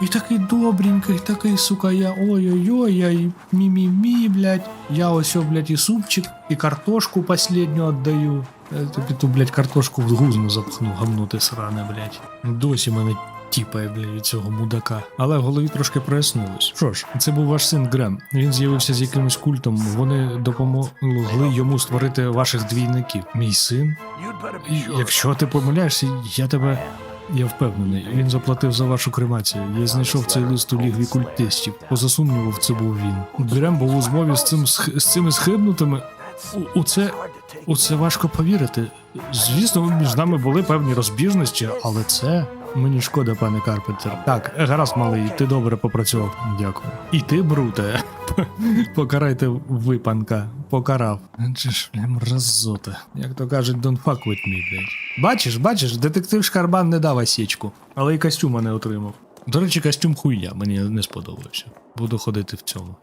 І такий добренький, такий, сука, я ой-ой-ой, я і мі-мі-мі, блядь. Я ось, о, блядь, і супчик, і картошку последню віддаю. Я тобі ту, блядь, картошку в гузну запхну, гамно ти сране, блядь. Досі мене тіпає, блядь, від цього мудака. Але в голові трошки прояснилось. Що ж, це був ваш син Грем. Він з'явився з якимось культом. Вони допомогли йому створити ваших двійників. Мій син? Якщо ти помиляєшся, я тебе. Я впевнений, він заплатив за вашу кремацію. Я знайшов цей лист у лігві культистів. Поза сумнівом, це був він. Грем був у змові з цим сх- з цими схибнутими. У, у це у це важко повірити. Звісно, між нами були певні розбіжності, але це мені шкода, пане Карпентер. Так, гаразд, малий, ти добре попрацював. Дякую. І ти, бруте. Покарайте ви, панка. Покарав. Адже ж, бля, мразота. Як то кажуть, don't fuck with me, блядь. Бачиш, бачиш, детектив Шкарбан не дав осічку, але й костюма не отримав. До речі, костюм хуйня, мені не сподобався. Буду ходити в цьому.